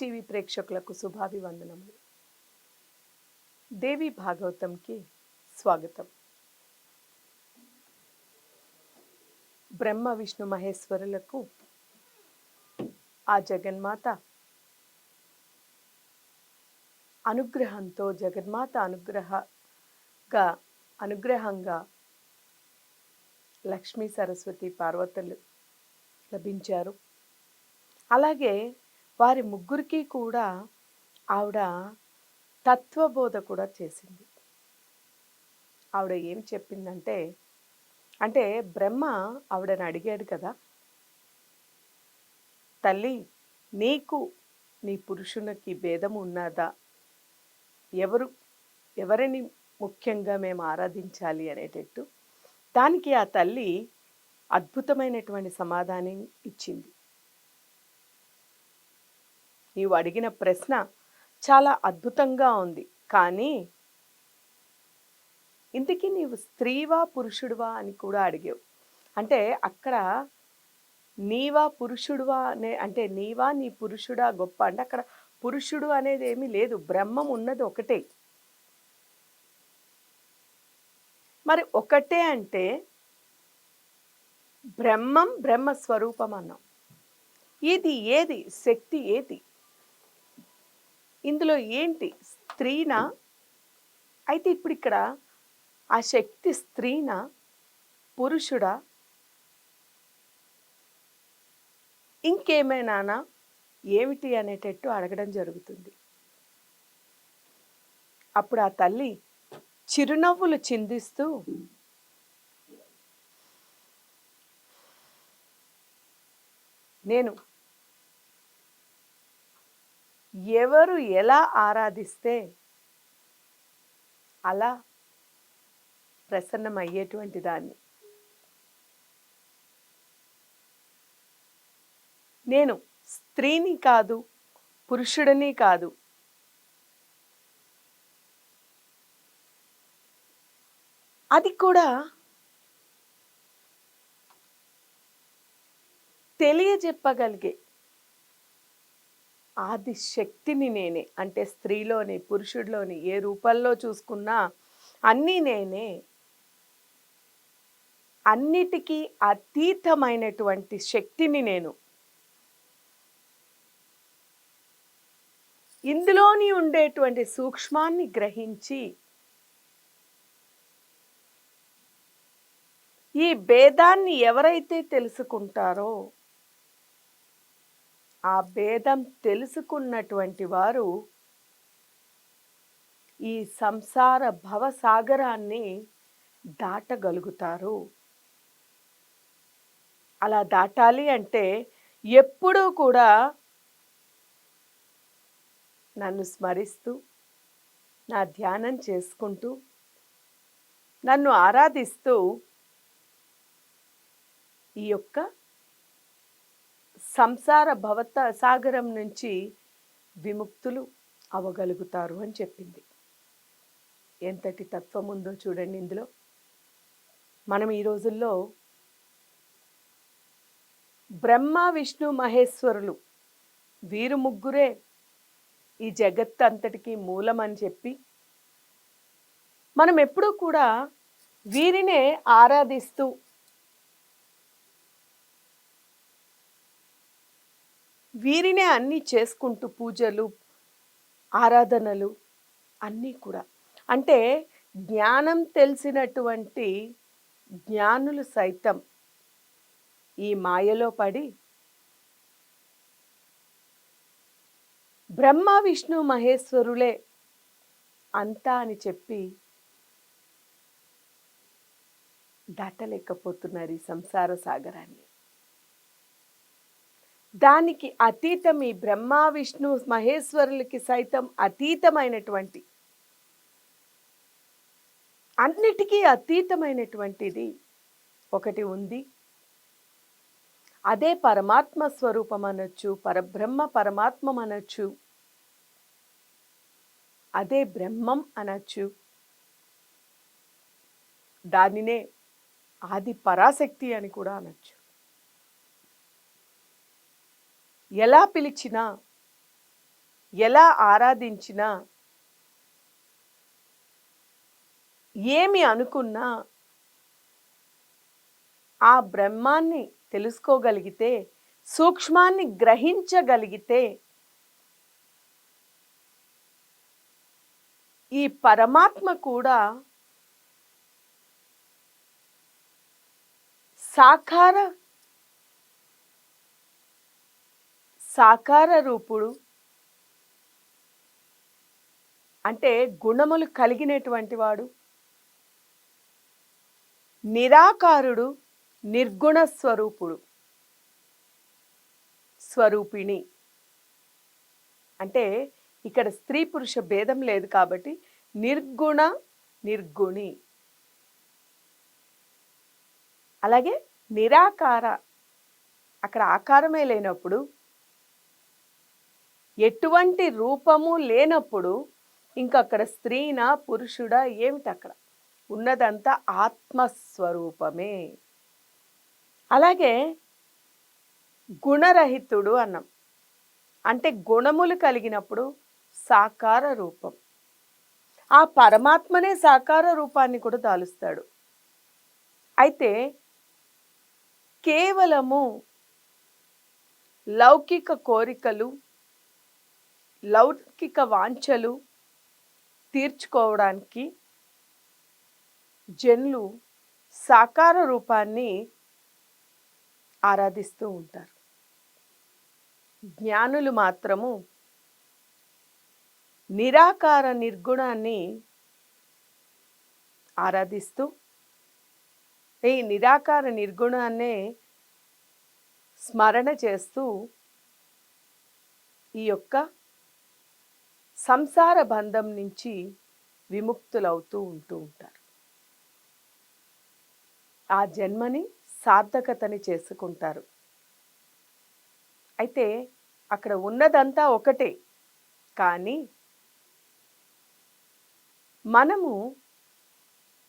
TV ప్రేక్షకులకు శుభాభివందనములు. దేవి భాగవతంకి స్వాగతం. బ్రహ్మ విష్ణు మహేశ్వరులకు ఆ జగన్మాత అనుగ్రహంతో జగన్మాత అనుగ్రహగా అనుగ్రహంగా లక్ష్మీ సరస్వతి పార్వతులు లభించారు. అలాగే వారి ముగ్గురికి కూడా ఆవిడ తత్వబోధ కూడా చేసింది. ఆవిడ ఏం చెప్పిందంటే అంటే బ్రహ్మ ఆవిడని అడిగాడు కదా తల్లి నీకు నీ పురుషునికి భేదం ఉన్నదా? ఎవరు ఎవరిని ముఖ్యంగా మేము ఆరాధించాలి అనేటట్టు? దానికి ఆ తల్లి అద్భుతమైనటువంటి సమాధానం ఇచ్చింది. నీవు అడిగిన ప్రశ్న చాలా అద్భుతంగా ఉంది. కానీ ఇంతకీ నీవు స్త్రీవా పురుషుడువా అని కూడా అడిగావు. అంటే అక్కడ నీవా పురుషుడువా అనే అంటే నీవా నీ పురుషుడా గొప్ప. అంటే అక్కడ పురుషుడు అనేది ఏమీ లేదు. బ్రహ్మం ఉన్నది ఒకటే. మరి ఒకటే అంటే బ్రహ్మం బ్రహ్మ స్వరూపం అన్నాం. ఇది ఏది? శక్తి ఏది? ఇందులో ఏంటి? స్త్రీనా? అయితే ఇప్పుడు ఇక్కడ ఆ శక్తి స్త్రీనా? పురుషుడా? ఇంకేమైనానా? ఏమిటి అనేటట్టు అడగడం జరుగుతుంది. అప్పుడు ఆ తల్లి చిరునవ్వులు చిందిస్తూ నేను ఎవరు ఎలా ఆరాధిస్తే అలా ప్రసన్నమయ్యేటువంటి దాన్ని. నేను స్త్రీని కాదు పురుషుడిని కాదు. అది కూడా తెలియజెప్పగలిగే ఆది శక్తిని నేనే అంటే స్త్రీలోని పురుషుడిలోని ఏ రూపంలో చూసుకున్నా అన్నీ నేనే. అన్నిటికీ అతీతమైనటువంటి శక్తిని నేను. ఇందులోని ఉండేటువంటి సూక్ష్మాన్ని గ్రహించి ఈ భేదాన్ని ఎవరైతే తెలుసుకుంటారో ఆ భేదం తెలుసుకున్నటువంటి వారు ఈ సంసార భవసాగరాన్ని దాటగలుగుతారు. అలా దాటాలి అంటే ఎప్పుడూ కూడా నన్ను స్మరిస్తూ నా ధ్యానం చేసుకుంటూ నన్ను ఆరాధిస్తూ ఈ యొక్క సంసార భవత సాగరం నుంచి విముక్తులు అవ్వగలుగుతారు అని చెప్పింది. ఎంతటి తత్వం ఉందో చూడండి ఇందులో. మనం ఈ రోజుల్లో బ్రహ్మ విష్ణు మహేశ్వరులు వీరు ముగ్గురే ఈ జగత్ అంతటికి మూలం అని చెప్పి మనం ఎప్పుడూ కూడా వీరినే ఆరాధిస్తూ వీరినే అన్నీ చేసుకుంటూ పూజలు ఆరాధనలు అన్నీ కూడా. అంటే జ్ఞానం తెలిసినటువంటి జ్ఞానులు సైతం ఈ మాయలో పడి బ్రహ్మ విష్ణు మహేశ్వరులే అంతా అని చెప్పి దాటలేకపోతున్నారు ఈ సంసార సాగరాన్ని. దానికి అతీతం ఈ బ్రహ్మ విష్ణు మహేశ్వరులకి సైతం అతీతమైనటువంటి అన్నిటికీ అతీతమైనటువంటిది ఒకటి ఉంది. అదే పరమాత్మ స్వరూపం అనొచ్చు పరబ్రహ్మ పరమాత్మం అనొచ్చు అదే బ్రహ్మం అనొచ్చు. దానినే ఆది పరాశక్తి అని కూడా అనొచ్చు. ఎలా పిలిచినా ఎలా ఆరాధించినా ఏమి అనుకున్నా ఆ బ్రహ్మాన్ని తెలుసుకోగలిగితే సూక్ష్మాన్ని గ్రహించగలిగితే ఈ పరమాత్మ కూడా సాకార సాకార రూపుడు అంటే గుణములు కలిగినటువంటి వాడు. నిరాకారుడు నిర్గుణ స్వరూపుడు. స్వరూపిణి. అంటే ఇక్కడ స్త్రీ పురుష భేదం లేదు కాబట్టి నిర్గుణ నిర్గుణి. అలాగే నిరాకార. అక్కడ ఆకారమే లేనప్పుడు ఎటువంటి రూపము లేనప్పుడు ఇంకక్కడ స్త్రీనా పురుషుడా ఏమిటి అక్కడ ఉన్నదంతా ఆత్మస్వరూపమే. అలాగే గుణరహితుడు అన్నాం. అంటే గుణములు కలిగినప్పుడు సాకార రూపం. ఆ పరమాత్మనే సాకార రూపాన్ని కూడా దాలుస్తాడు. అయితే కేవలము లౌకిక కోరికలు లౌకిక వాంఛలు తీర్చుకోవడానికి జనులు సాకార రూపాన్ని ఆరాధిస్తూ ఉంటారు. జ్ఞానులు మాత్రము నిరాకార నిర్గుణాన్ని ఆరాధిస్తూ ఈ నిరాకార నిర్గుణాన్నే స్మరణ చేస్తూ ఈ యొక్క సంసార బంధం నుంచి విముక్తులవుతూ ఉంటూ ఉంటారు. ఆ జన్మని సార్థకతని చేసుకుంటారు. అయితే అక్కడ ఉన్నదంతా ఒకటే కానీ మనము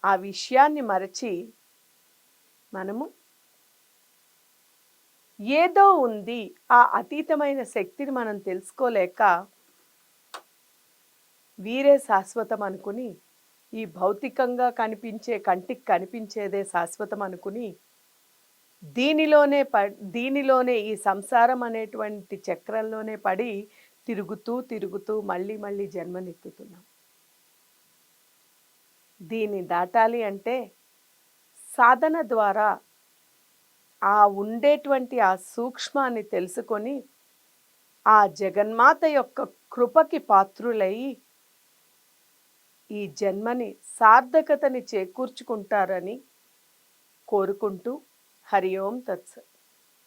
ఆ విషయాన్ని మరచి మనము ఏదో ఉంది ఆ అతీతమైన శక్తిని మనం తెలుసుకోలేక వీరే శాశ్వతం అనుకుని ఈ భౌతికంగా కనిపించే కంటికి కనిపించేదే శాశ్వతం అనుకుని దీనిలోనే ప దీనిలోనే ఈ సంసారం అనేటువంటి చక్రంలోనే పడి తిరుగుతూ తిరుగుతూ మళ్ళీ మళ్ళీ జన్మనెత్తుతున్నాం. దీన్ని దాటాలి అంటే సాధన ద్వారా ఆ ఉండేటువంటి ఆ సూక్ష్మాన్ని తెలుసుకొని ఆ జగన్మాత యొక్క కృపకి పాత్రులై ఈ జన్మని సార్థకతని చేకూర్చుకుంటారని కోరుకుంటూ హరి ఓం తత్సత్